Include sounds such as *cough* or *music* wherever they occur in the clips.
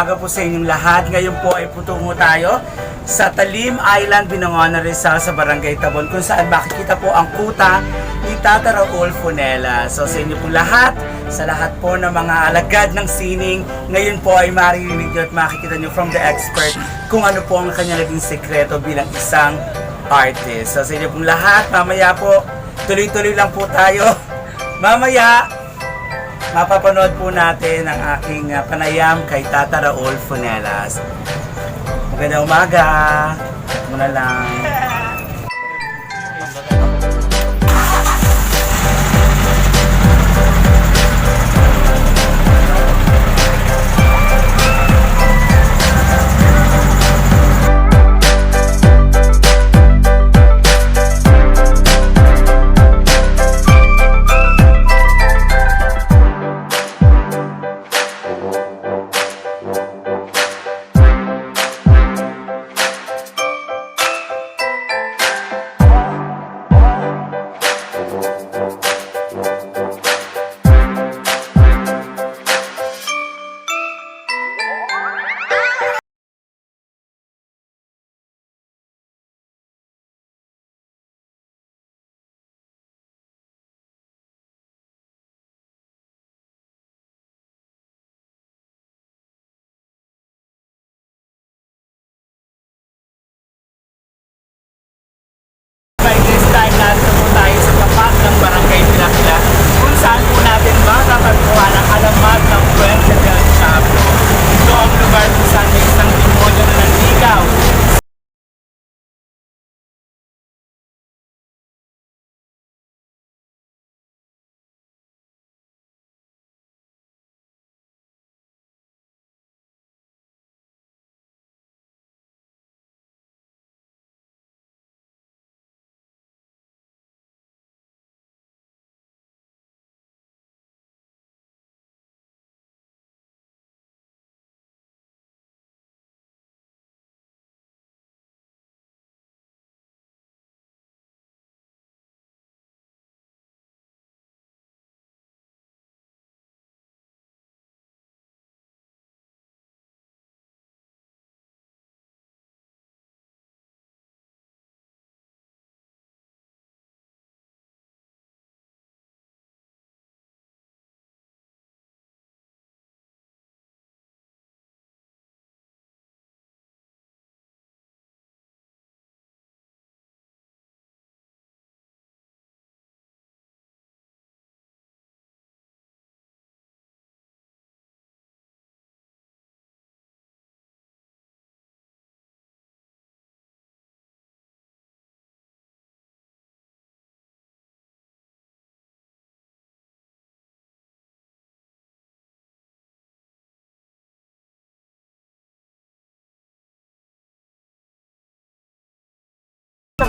umaga po sa inyong lahat. Ngayon po ay putungo tayo sa Talim Island, Binangonan Rizal sa Barangay Tabon kung saan makikita po ang kuta ni Tata Raul Funela. So sa inyo po lahat, sa lahat po ng mga alagad ng sining, ngayon po ay maririnig nyo at makikita nyo from the expert kung ano po ang kanya naging sekreto bilang isang artist. So sa inyo pong lahat, mamaya po, tuloy-tuloy lang po tayo. *laughs* Mamaya, mapapanood po natin ang aking uh, panayam kay Tata Raul Funelas. Magandang umaga. Muna lang.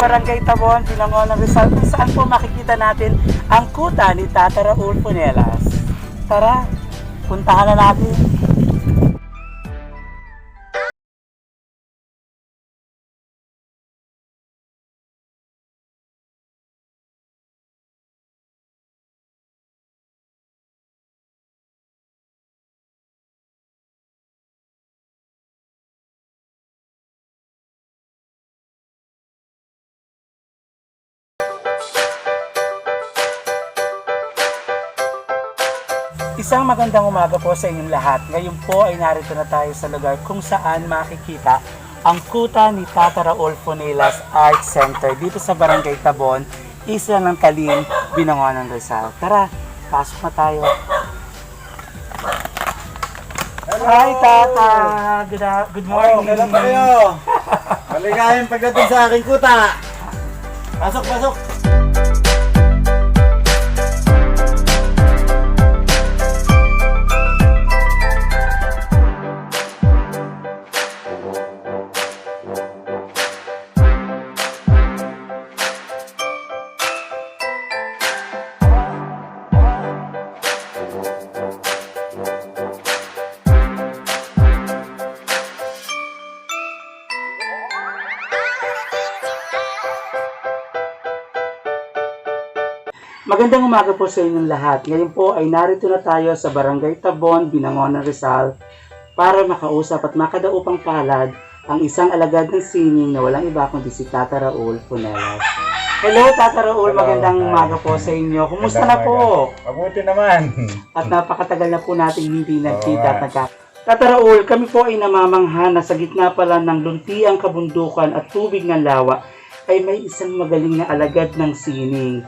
Barangay Tabon, Pinangonan Rizal, kung saan po makikita natin ang kuta ni Tata Raul Punelas. Tara, puntahan na natin. Isang magandang umaga po sa inyong lahat. Ngayon po ay narito na tayo sa lugar kung saan makikita ang kuta ni Tata Raul Funelas Art Center dito sa Barangay Tabon, Isla ng Talim, Binangonan Rizal. Tara, pasok na tayo. Hi Tata! Good, a- good Oh, morning! kailan pa kayo? *laughs* Maligayang pagdating sa aking kuta. Pasok, pasok. Magandang umaga po sa inyong lahat. Ngayon po ay narito na tayo sa Barangay Tabon, Binangonan Rizal para makausap at makadaupang palad ang isang alagad ng sining na walang iba kundi si Tata Raul Funelas. Hello Tata Raul, Hello, magandang hi. umaga po sa inyo. Kumusta na po? Mabuti naman. At napakatagal na po natin hindi nagkita at nagka... Tata Raul, kami po ay namamangha na sa gitna pala ng luntiang kabundukan at tubig ng lawa ay may isang magaling na alagad ng sining.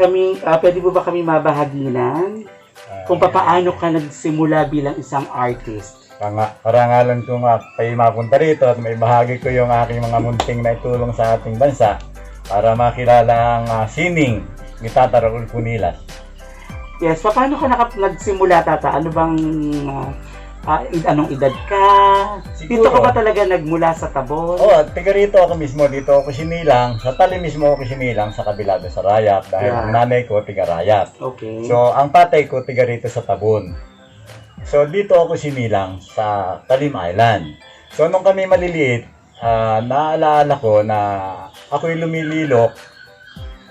Kami, ah, pwede po ba kami mabahaginan kung papaano ka nagsimula bilang isang artist? Parangalan ko nga kayo mapunta rito at may bahagi ko yung aking mga munting na itulong sa ating bansa para makilala ang ah, sining ni Tata Raul Punilas. Yes, paano ka naka- nagsimula, Tata? Ano bang, ah, ah, anong edad ka? Siguro. Dito ka ba talaga nagmula sa Tabon? Oh, tiga rito ako mismo, dito ako sinilang. Sa tali mismo ako sinilang sa kabila doon sa Rayap dahil Yeah. ang nanay ko tiga Rayap. Okay. So, ang tatay ko tiga rito sa Tabon. So, dito ako sinilang sa Talim Island. So, nung kami maliliit, ah, naaalala ko na ako'y lumililok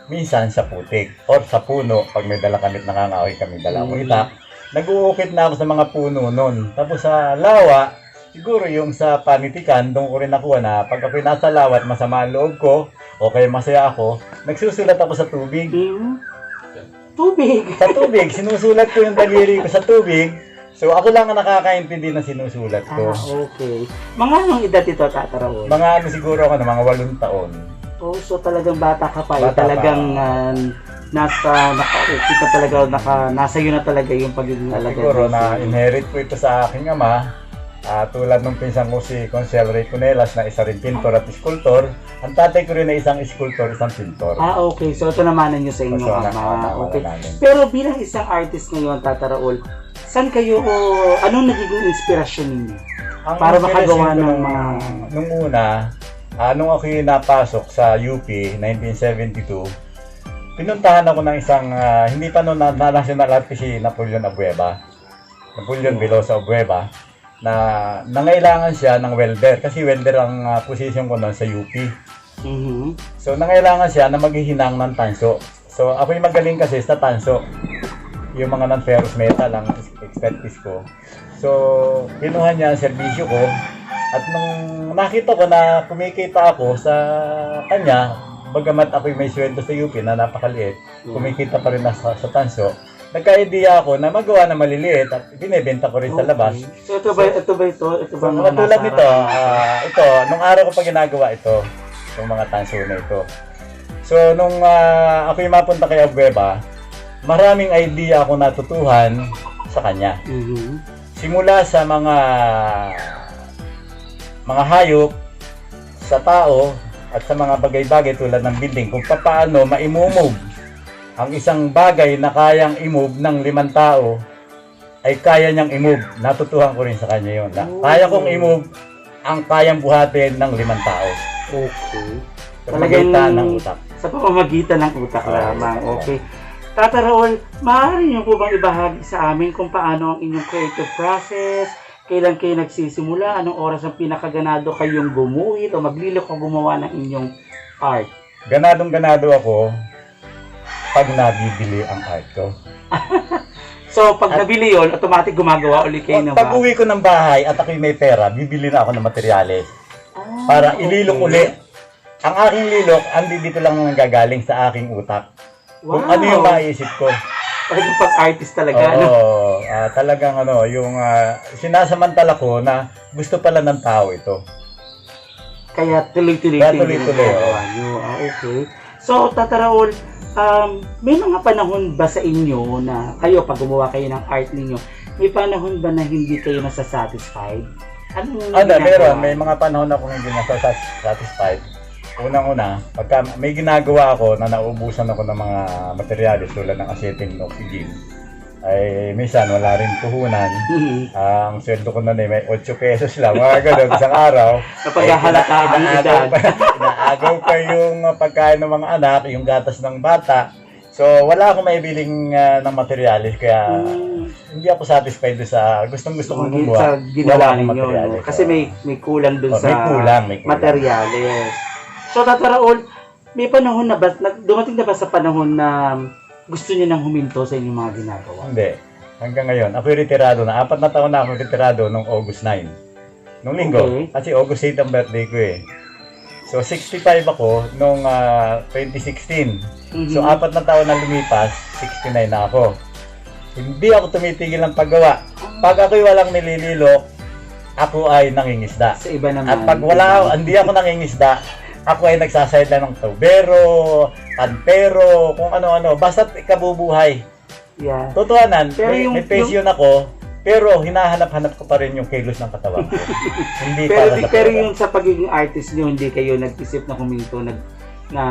minsan sa putik or sa puno pag may dala kami nangangahoy kami dalawang Mm. itak. Nag-uukit na ako sa mga puno noon. Tapos sa lawa, siguro yung sa panitikan, doon ko rin nakuha na pag ako'y nasa lawa at masama ang loob ko, o kaya masaya ako, nagsusulat ako sa tubig. Tubig. Sa tubig, sinusulat ko yung daliri ko sa tubig. So ako lang ang nakakaintindi ng sinusulat ko. Ah, okay. Mga anong edad ito, Tata Raul? Mga ano siguro ako na mga walong taon. Oh, so talagang bata ka pa. eh. Bata pa. talagang ah, okay ka talaga, naka, nasa iyo na talaga yung pagiging alagad. Siguro na inherit ko ito sa aking ama. Ah, tulad nung pinsan ko si Consel Ray Cunelas na isa rin pintor at iskultor. Ang tatay ko rin na isang iskultor, isang pintor. Ah, okay. So ito namanan niyo sa inyo, So, ama. na- Okay. namin. Pero bilang isang artist ngayon, Tata Raul, saan kayo, o anong nagiging inspirasyon ninyo? Ang Para makagawa ng nung- mga- Nung una, ah, nung ako napasok sa UP, 1972, pinuntahan ako ng isang, ah, hindi pa noon na, na national artist si Napoleon Abueva. Napoleon Oh. Veloso Abueva na nangailangan siya ng welder kasi welder ang ah, position ko noon sa UP. Mhm. So nangailangan siya na maghihinang ng tanso. So ako'y magaling kasi sa tanso. Yung mga non-ferrous metal ang expertise ko. So kinuha niya ang serbisyo ko at nung nakita ko na kumikita ako sa kanya, bagamat ako'y may sweldo sa UP na napakaliit, kumikita pa rin na sa, sa tanso, nagka-idea ako na magawa na maliliit at binebenta ko rin sa labas. So ito ba, ito ba ito? Ito ba So, mga nito, ah, ito, nung araw ko pa ginagawa ito, yung mga tanso na ito. So, nung ah, ako yung mapunta kay Abueva, maraming idea ako natutuhan sa kanya. Mhm. Simula sa mga mga hayop, sa tao, at sa mga bagay-bagay tulad ng building, kung paano ma-move ang isang bagay na kayang i-move ng limang tao, ay kaya niyang i-move. Natutuhan ko rin sa kanya yun. Na Oh. kaya kong i-move ang kayang buhatin ng limang tao. Okay. Sa pamagitan ng utak. Sa pamamagitan ng utak Oo, lamang. Okay. Tata Raul, maaari niyo po bang ibahagi sa amin kung paano ang inyong creative process? Kailan kayo nagsisimula? Anong oras ang pinakaganado kayong gumuhit o maglilok o gumawa ng inyong art? Ganadong ganado ako pag nabibili ang art ko. *laughs* So, pag At- nabili yon automatic gumagawa ulit kayo ng Pag uwi ko ng bahay at ako'y may pera, bibili na ako ng materyales Ah, para okay. ililok uli. Ang aking lilok, andi dito lang nanggagaling sa aking utak. Kung Wow. ano yung maiisip ko. Talagang pag-artist talaga. Oo, ano? ah, talagang ano, yung ah, sinasamantala ko na gusto pala ng tao ito. Kaya tuloy-tuloy Kaya tuloy-tuloy. Ah, okay. So, Tata Raul, um, may mga panahon ba sa inyo na kayo, pag gumawa kayo ng art ninyo, may panahon ba na hindi kayo nasasatisfied? Ano, ginagawa? meron, may mga panahon ako hindi na satisfied. Unang-una, pagka may ginagawa ako na naubusan ako ng mga materyales tulad ng acetyl oxygen, ay minsan wala rin puhunan. Mhm. ang sweldo ko noon ay may 8 pesos lang, mga ganun, isang araw. Napaghahalata ang edad. inaagaw pa, yung pagkain ng mga anak, yung gatas ng bata. So, wala akong maibiling uh, ng materyales, kaya Mm. hindi ako satisfied doon sa gustong gusto kong gumawa. sa ginawa ninyo, no? Kasi may may kulang dun Oh, sa may kulang, may kulang. materyales. So, Tata Raul, may panahon na ba, na- dumating na ba sa panahon na gusto niyo nang huminto sa inyong mga ginagawa? Hindi. Hanggang ngayon. Ako'y retirado na. Apat na taon na ako retirado nung August 9. Nung linggo. Okay. Kasi August 8 ang birthday ko eh. So 65 ako nung ah, 2016. Mhm. So apat na taon na lumipas, 69 na ako. Hindi ako tumitigil ng paggawa. Pag ako'y walang nilililok, ako ay nangingisda. sa iba naman. At pag wala, hindi ako nangingisda, ako ay nagsasayad lang ng tubero, kantero, kung ano-ano. Basta't ikabubuhay. Yeah. Totohanan, Pero may, yung- may pension ako, pero hinahanap-hanap ko pa rin yung kilos ng katawan ko. *laughs* hindi Pero, para sa pero yung sa pagiging artist nyo, hindi kayo nag-isip na kuminto, nag, na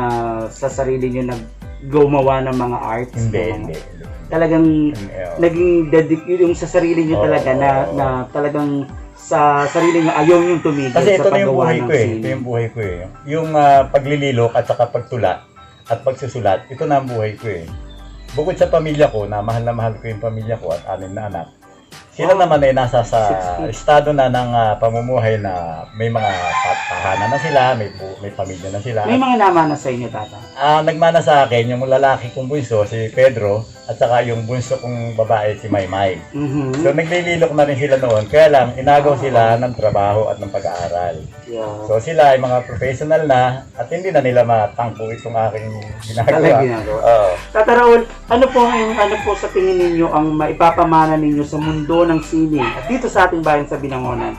sa sarili nyo nag gumawa ng mga arts? Hindi, mga- hindi. hindi. Talagang Hindi, oh. naging dedic yung sa sarili nyo Oo. talaga na, na talagang sa sarili nyo ayaw yung tumigil Kasi ito sa na yung paggawa buhay ng ko eh. Ito yung buhay ko eh. Yung ah, paglililok at saka pagtula at pagsusulat, ito na ang buhay ko eh. Bukod sa pamilya ko, na mahal na mahal ko yung pamilya ko at anim na anak, sila naman ay nasa sa estado na ng ah, pamumuhay na may mga ta- tahanan na sila, may, bu- may pamilya na sila. May mga namana sa inyo, tata. Ah, nagmana sa akin yung lalaki kong bunso, si Pedro, at saka yung bunso kong babae, si Maymay. Mhm. So naglililok na rin sila noon, kaya lang inagaw sila ng trabaho at ng pag-aaral. yeah. So sila ay mga professional na at hindi na nila matangko itong aking Talaga ginagawa. ginagawa. Oo. Tata Raul, ano po ang ano po sa tingin ninyo ang maipapamana ninyo sa mundo ng sining at dito sa ating bayan sa Binangonan?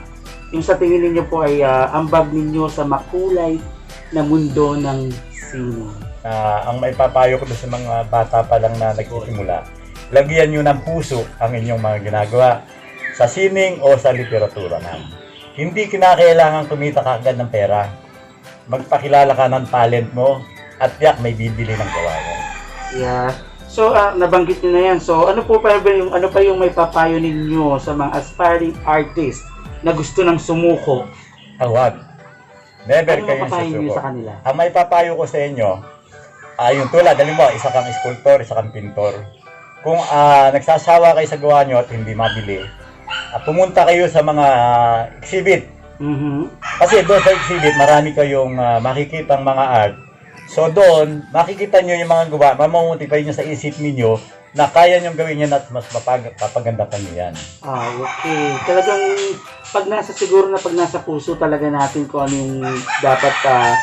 Yung sa tingin ninyo po ay ah, ambag ninyo sa makulay na mundo ng sining. Ah, ang maipapayo ko sa mga bata pa lang na nagsisimula, lagyan nyo ng puso ang inyong mga ginagawa sa sining o sa literatura man. Hindi kinakailangan kumita ka agad ng pera. Magpakilala ka ng talent mo at yak may bibili ng gawa mo. Yeah. So ah, nabanggit niyo na 'yan. So ano po pa ba yung ano pa yung may papayo ninyo sa mga aspiring artist na gusto nang sumuko? Awag. Never Ano susuko. sa kanila? Ang may papayo ko sa inyo, ay yung tulad, halimbawa, isa kang sculptor, isa kang pintor. Kung ah, nagsasawa kayo sa gawa nyo at hindi mabili, ah, pumunta kayo sa mga exhibit. Mhm. Kasi doon sa exhibit, marami kayong ah, makikitang mga art. So doon, makikita nyo yung mga gawa, mamamutipay nyo sa isip ninyo na kaya nyo gawin yan at mas mapag papaganda pa nyo yan. Ah, okay. Talagang pag nasa siguro na pag nasa puso talaga natin kung ano yung dapat ah,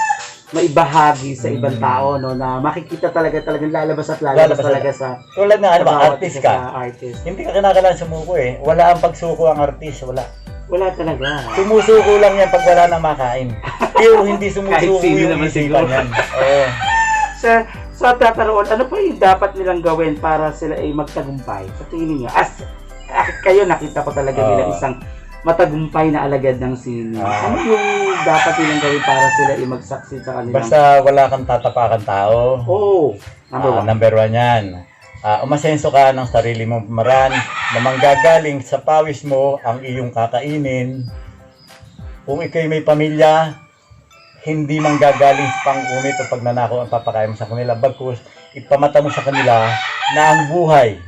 maibahagi sa ibang Mm. tao no na makikita talaga talagang lalabas at lalabas, Lalabas talaga sa Tulad na, ano ba, bawat artist isa ka. sa artist. Hindi ka kinakailangan sumuko eh. Wala ang pagsuko ang artist, wala. Wala talaga. Sumusuko lang yan pag wala nang makain. Pero hindi Kahit sumusuko sino yung naman isipan siguro. yan. *laughs* Oo. Sa sa tataroon, ano pa yung dapat nilang gawin para sila ay magtagumpay? Sa tingin niyo as ah, kayo nakita ko talaga Oo. bilang isang matagumpay na alagad ng sini. Ah. ano yung dapat nilang gawin para sila ay mag-succeed sa kanilang Basta wala kang tatapakan tao. Oh, number Ah, one. number one yan. Ah, umasenso ka ng sarili mong pamaran na manggagaling sa pawis mo ang iyong kakainin. Kung ikay may pamilya, hindi manggagaling sa pang-umit o pagnanakaw ang papakain mo sa kanila. Bagkus, ipamata mo sa kanila na ang buhay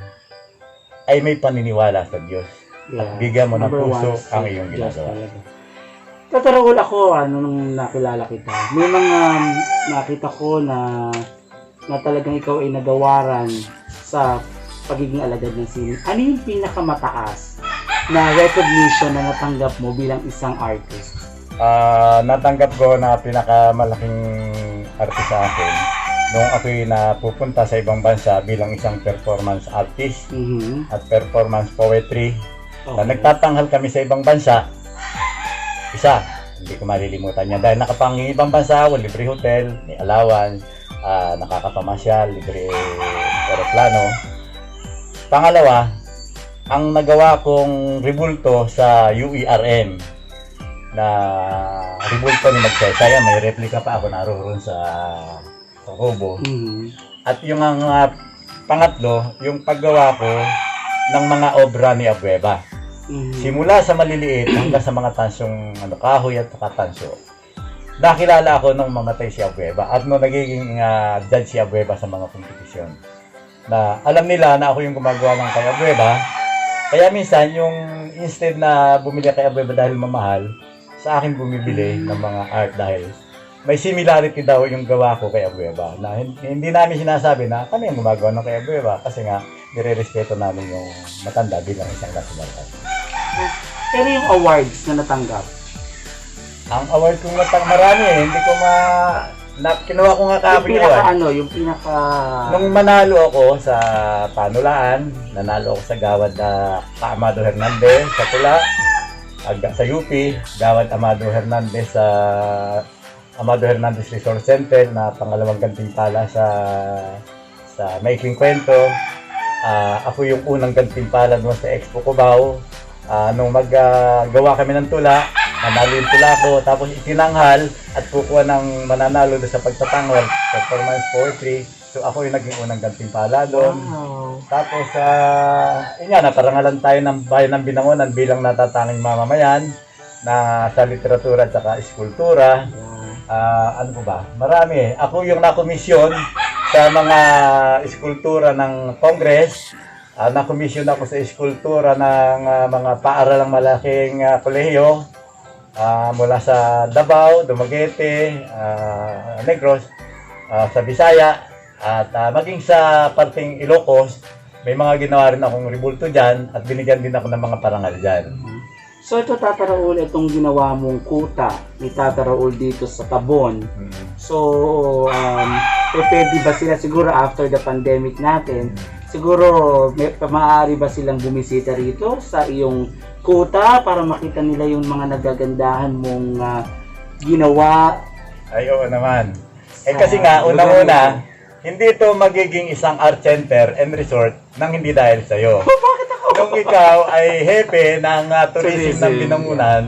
ay may paniniwala sa Diyos. At bigyan mo ng puso one ang iyong ginagawa. Tatarahol ako, ano, nung nakilala kita. May mga um, nakita ko na na talagang ikaw ay nagawaran sa pagiging alagad ng sini. Ano yung pinakamataas na recognition na natanggap mo bilang isang artist? Ah, natanggap ko na pinakamalaking artist sa akin nung ako'y napupunta sa ibang bansa bilang isang performance artist Mhm. at performance poetry. Na Okay. nagtatanghal kami sa ibang bansa. Isa, hindi ko malilimutan niya dahil nakapanging ibang bansa ako, libre hotel, may allowance, ah, nakakapamasyal, libre aeroplano. Pangalawa, ang nagawa kong ribulto sa UERM na ribulto ni Magsesaya, may replika pa ako naroon sa Kubo. Mhm. At yung ang ah, pangatlo, yung paggawa ko ng mga obra ni Abueva. Mhm. Simula sa maliliit hanggang sa mga tansyong ano, kahoy at saka tansyo. Nakilala ako nung mamatay si Abueva at nung nagiging ah, judge si Abueva sa mga kompetisyon. Na alam nila na ako yung gumagawa ng kay Abueva. Kaya minsan yung instead na bumili kay Abueva dahil mamahal, sa akin bumibili ng mga art dahil may similarity daw yung gawa ko kay Abueva. Na hin- hindi namin sinasabi na kami ang gumagawa ng kay Abueva kasi nga nire-respeto namin yung matanda bilang isang card. Pero yung awards na natanggap, Ang award kong natang marami eh, hindi ko ma... Na, kinuha ko nga kahapon yung pinaka award. ano, yung pinaka... Nung manalo ako sa panulaan, nanalo ako sa Gawad na Amado Hernandez sa Tula, aga sa UP, Gawad Amado Hernandez sa Amado Hernandez Resort Center na pangalawang gantimpala sa sa Maikling Kwento. Ah, ako yung unang gantimpala doon sa Expo Cubao. Ah, nung maggawa kami ng tula, nanalo yung tula ko, tapos itinanghal at kukuha ng mananalo doon sa pagtatangol, performance poetry. So ako yung naging unang gantimpala doon. Wow. Tapos, uh, yun nga, naparangalan tayo ng bayan ng Binangonan bilang natatanging mamamayan na sa literatura at saka eskultura. Ah, ano po ba? Marami eh. Ako yung nakomisyon sa mga eskultura ng Congress. Ah, nakomisyon ako sa eskultura ng ah, mga paaralang malaking ah, kolehiyo ah, mula sa Davao, Dumaguete, ah, Negros, ah, sa Bisaya, at ah, maging sa parting Ilocos, may mga ginawa rin akong ribulto dyan at binigyan din ako ng mga parangal dyan. So ito Tata Raul, itong ginawa mong kuta ni Tata Raul dito sa Tabon. Mm. So, um, eh, pwede ba sila siguro after the pandemic natin, siguro may, maaari ba silang bumisita rito sa iyong kuta para makita nila yung mga nagagandahan mong ah, ginawa? Ay, oo naman. Eh kasi nga, lugar unang-una, hindi ito magiging isang art center and resort nang hindi dahil sa'yo. Bakit ako? Nung ikaw ay hepe ng uh, tourism ng Tourism. Binangunan,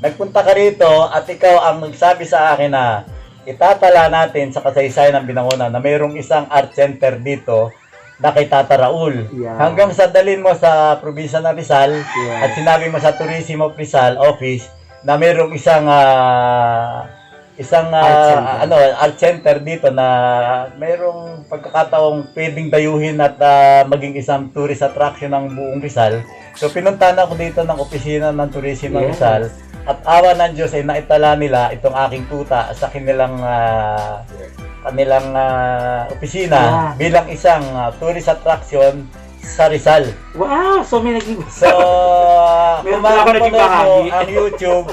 nagpunta ka rito at ikaw ang nagsabi sa akin na itatala natin sa kasaysayan ng Binangunan na mayroong isang art center dito na kay Tata Raul. Yeah. Hanggang sa dalin mo sa probinsya ng Rizal Yeah. at sinabi mo sa Tourism of Rizal office na mayroong isang ah, isang ah, Art center. ano art center dito na mayroong pagkakataong pwedeng dayuhin at ah, maging isang tourist attraction ng buong Rizal. So pinuntahan ako dito ng opisina ng tourism ng Yes. Rizal at awa ng Diyos ay naitala nila itong aking tuta sa kanilang ah, kanilang ah, opisina Yeah. bilang isang ah, tourist attraction sa Rizal. Wow! So may naging... *laughs* So, kung mapapanood mo ang YouTube,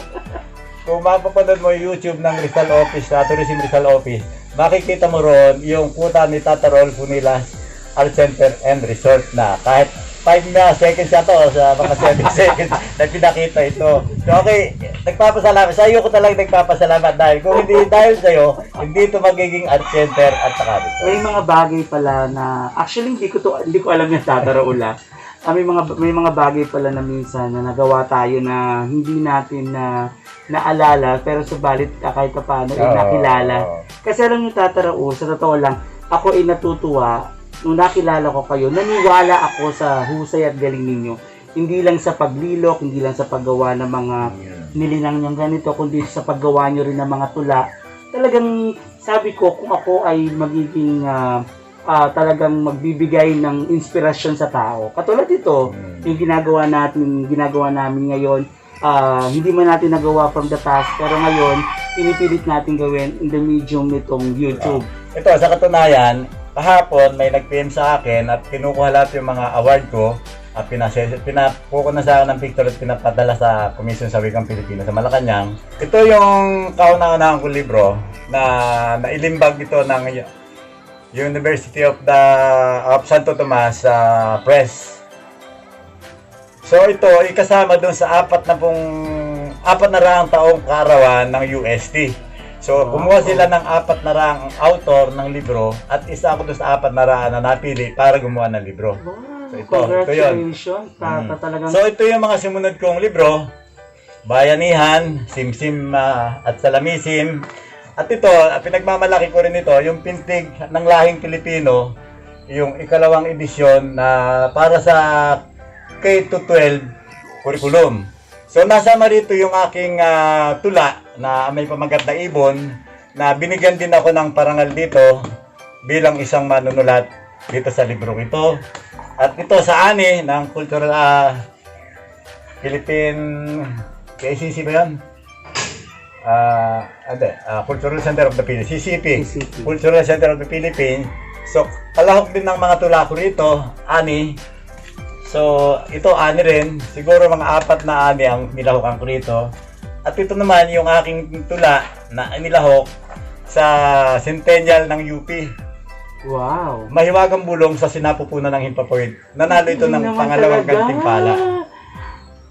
kung mapapanood mo yung YouTube ng Rizal Office, sa Tourism Rizal Office, makikita mo ron yung puta ni Tata Rolf Unilas Art Center and Resort na kahit 5 na seconds yata o sa mga *laughs* 7 seconds na pinakita ito. So okay, nagpapasalamat. Sa iyo ko talaga nagpapasalamat dahil kung hindi dahil sa iyo, hindi ito magiging art center at saka resort. may mga bagay pala na actually hindi ko to hindi ko alam yung Tata Raul ah. May mga may mga bagay pala na minsan na nagawa tayo na hindi natin na naalala pero subalit ah, kahit pa paano ay Oo. nakilala. Kasi alam niyo Tata Raul, sa totoo lang, ako ay natutuwa nung nakilala ko kayo. Naniwala ako sa husay at galing ninyo. Hindi lang sa paglilok, hindi lang sa paggawa ng mga nilinang niyang ganito, kundi sa paggawa niyo rin ng mga tula. Talagang sabi ko, kung ako ay magiging ah, ah, talagang magbibigay ng inspirasyon sa tao. Katulad ito, Mm. yung ginagawa natin, ginagawa namin ngayon, ah, hindi man natin nagawa from the past, pero ngayon, pinipilit natin gawin in the medium nitong YouTube. Ito, sa katunayan, kahapon may nag-PM sa akin at kinukuha lahat yung mga award ko at pinapuko na sa akin ng picture at pinapadala sa Komisyon sa Wikang Pilipino sa Malacanang. Ito yung kauna-unahan kong libro na nailimbag ito ng University of the of Santo Tomas ah, Press. So ito, ikasama doon sa apat na pong apat na raang taong kaarawan ng UST. So, kumuha sila ng apat na raang author ng libro at isa ako doon sa apat na raan na napili para gumawa ng libro. So, ito, ito yun. congratulations. Tata Mm. talagang So, ito yung mga sumunod kong libro. Bayanihan, Simsim ah, at Salamisim. At ito, ah, pinagmamalaki ko rin ito, yung pintig ng lahing Pilipino, yung ikalawang edisyon na para sa K-12 curriculum. So, nasama rito yung aking ah, tula na may pamagat na ibon na binigyan din ako ng parangal dito bilang isang manunulat dito sa librong ito. At ito sa ani ng Cultural ah, Philippine KCC ba yan? Ah, ande, ah, Cultural Center of the Philippines, CCP. CCP. Cultural Center of the Philippines. So, kalahok din ng mga tula ko rito, ani. So, ito ani rin. Siguro mga apat na ani ang nilahokan ko rito. At ito naman yung aking tula na nilahok sa Centennial ng UP. Wow. Mahiwagang bulong sa sinapupunan ng Himpapoyd. Nanalo ito ng pangalawang talaga. gantimpala.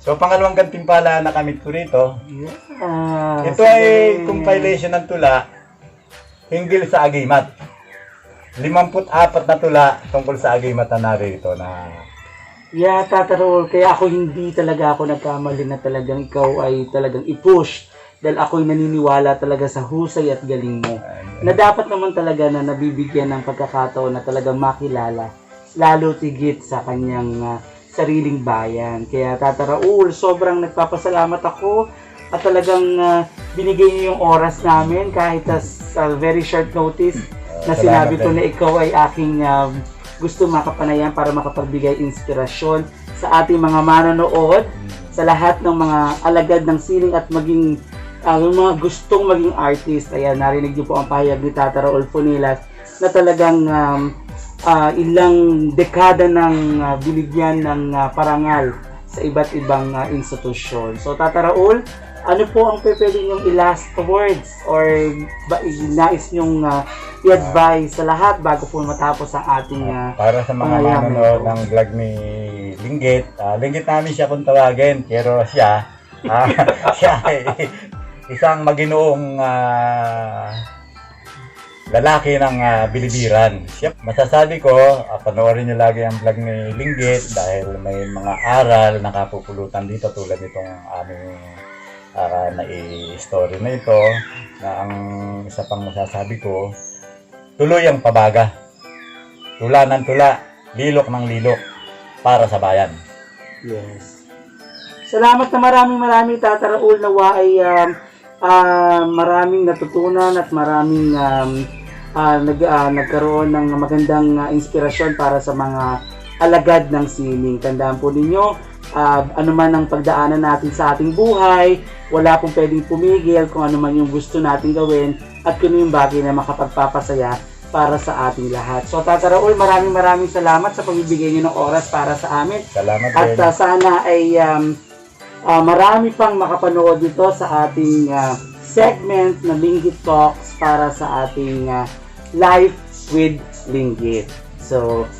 So, pangalawang gantimpala na kamit ko rito. Yes. Ito ay compilation ng tula hinggil sa agimat. 54 na tula tungkol sa agimat na narito na Yeah, Tata Raul, kaya ako hindi talaga ako nagkamali na talagang ikaw ay talagang i-push dahil ako'y naniniwala talaga sa husay at galing mo. Na dapat naman talaga na nabibigyan ng pagkakataon na talagang makilala, lalo tigit sa kanyang ah, sariling bayan. Kaya Tata Raul, sobrang nagpapasalamat ako at talagang ah, binigay niyo yung oras namin kahit sa sa very short notice na sinabi ko na ikaw ay aking um, gusto makapanayan para makapagbigay inspirasyon sa ating mga manonood, sa lahat ng mga alagad ng sining at maging uh, mga gustong maging artist. Ayan, narinig niyo po ang pahayag ni Tata Raul Funilas na talagang um, ah, ilang dekada ng ah, binigyan ng ah, parangal sa iba't ibang ah, institusyon. So Tata Raul, ano po ang pwede niyong i-last words or ba, nais niyong ah, i-advise sa lahat bago po matapos ang ating ah, para sa mga Pangayaman manonood ng vlog ni Linggit. ah, Linggit namin siya kung tawagin, pero siya, ah, *laughs* siya ay isang maginoong ah, lalaki ng ah, bilibiran. Siya, masasabi ko, ah, panoorin niyo lagi ang vlog ni Linggit dahil may mga aral na kapupulutan dito tulad nitong aming uh, na story na ito na ang isa pang masasabi ko tuloy ang pabaga tula ng tula lilok ng lilok para sa bayan Yes. Salamat na maraming maraming Tata Raul nawa ay um, ah, maraming natutunan at maraming um, ah, nag, ah, nagkaroon ng magandang ah, inspirasyon para sa mga alagad ng sining. Tandaan po ninyo, ah, ano man ang pagdaanan natin sa ating buhay, wala pong pwedeng pumigil kung ano man yung gusto natin gawin at kung yung bagay na makapagpapasaya para sa ating lahat. So Tata Raul, maraming maraming salamat sa pagbibigay niyo ng oras para sa amin. salamat At uh, sana ay um, uh, marami pang makapanood dito sa ating uh, segment na Linggit Talks para sa ating uh, Life with Linggit. So,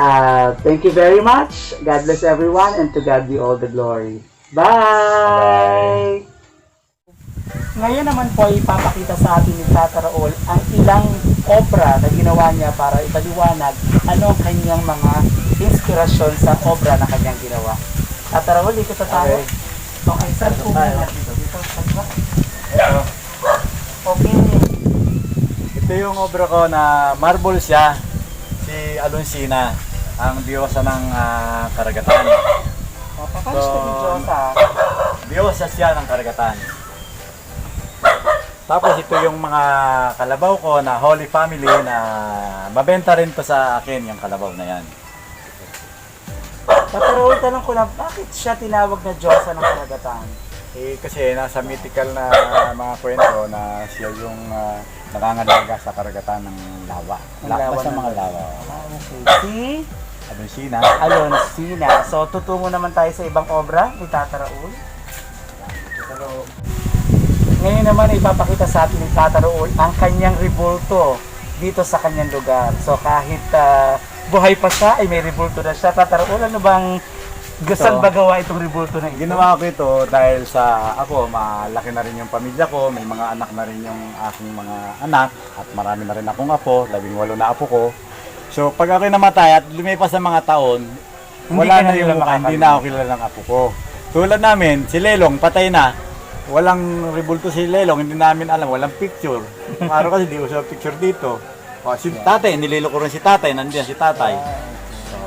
uh, thank you very much. God bless everyone and to God be all the glory. Bye! Ngayon naman po ay ipapakita sa atin ni Tata Raul ang ilang obra na ginawa niya para ipaliwanag ano ang kanyang mga inspirasyon sa obra na kanyang ginawa. Tata Raul, dito sa tayo. Okay, saan po muna dito? Dito, saan ba? Ito, Okay. ito yung obra ko na marble siya si Alonsina ang diyosa ng ah, karagatan Papakanch So, ka din, Diyosa. diyosa siya ng karagatan tapos ito yung mga kalabaw ko na Holy Family na mabenta rin to sa akin yung kalabaw na yan. Tata Raul, tanong ko na, bakit siya tinawag na Diyosa ng Karagatan? Eh, kasi nasa mythical na mga kwento na siya yung uh, nangangalaga sa karagatan ng lawa. Lawa Basta ng- mga lawa. Ah, okay. Si Alonsina. Alonsina. So, tutungo naman tayo sa ibang obra ni Tata Raul. Pero, ngayon naman ipapakita sa atin ni Tata Raul ang kanyang rebulto dito sa kanyang lugar. So, kahit ah, buhay pa siya, ay may rebulto na siya. Tata Raul, ano bang Gasal Ito. ba gawa itong rebulto na ito? Ginawa ko ito dahil sa ako, malaki na rin yung pamilya ko, may mga anak na rin yung aking mga anak, at marami na rin akong apo, labing walo na apo ko. So, pag ako'y namatay at lumipas ang mga taon, Hindi wala na yung mukha, hindi na ako kilala ng apo ko. Tulad namin, si Lelong, patay na. Walang rebulto si Lelong, hindi namin alam, walang picture. Araw kasi di uso picture dito. O, si tatay, nililo ko rin si tatay, nandiyan si tatay.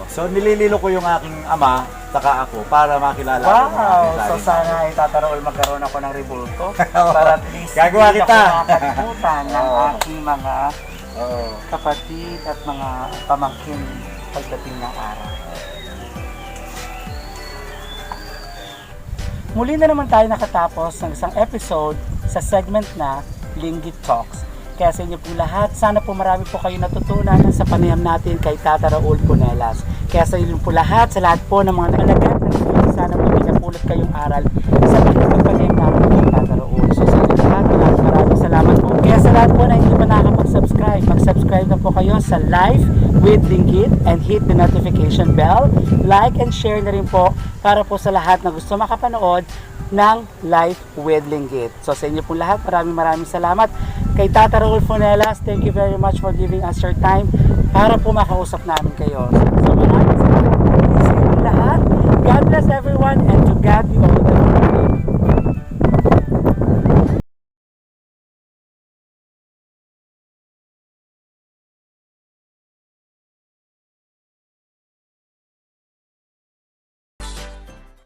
So, nilililo ko yung aking ama, saka ako, para makilala ko ng Wow! aking So sarili. sana ay Tata Raul magkaroon ako ng rebulto *laughs* para at least Gagawa hindi kita. ako nakakalimutan ng Oo. aking mga Oo. kapatid at mga pamangkin pagdating ng araw. Muli na naman tayo nakatapos ng isang episode sa segment na Linggit Talks. Kaya sa inyo po lahat, sana po marami po kayo natutunan sa panayam natin kay Tata Raul Punelas. Kaya sa inyo po lahat, sa lahat po ng mga video, sana po may napulot kayong aral sa panayam natin kay Tata Raul. So sa inyo lahat, maraming maraming salamat po. Kaya sa lahat po na hindi pa nakakapag-subscribe, mag-subscribe na po kayo sa Live with Linggit and hit the notification bell. Like and share na rin po para po sa lahat na gusto makapanood ng Life with Linggit. So sa inyo po lahat, maraming maraming salamat. Kay Tata Raul Fonelas, thank you very much for giving us your time para po makausap namin kayo. So maraming salamat po sa inyo lahat. God bless everyone and to God be all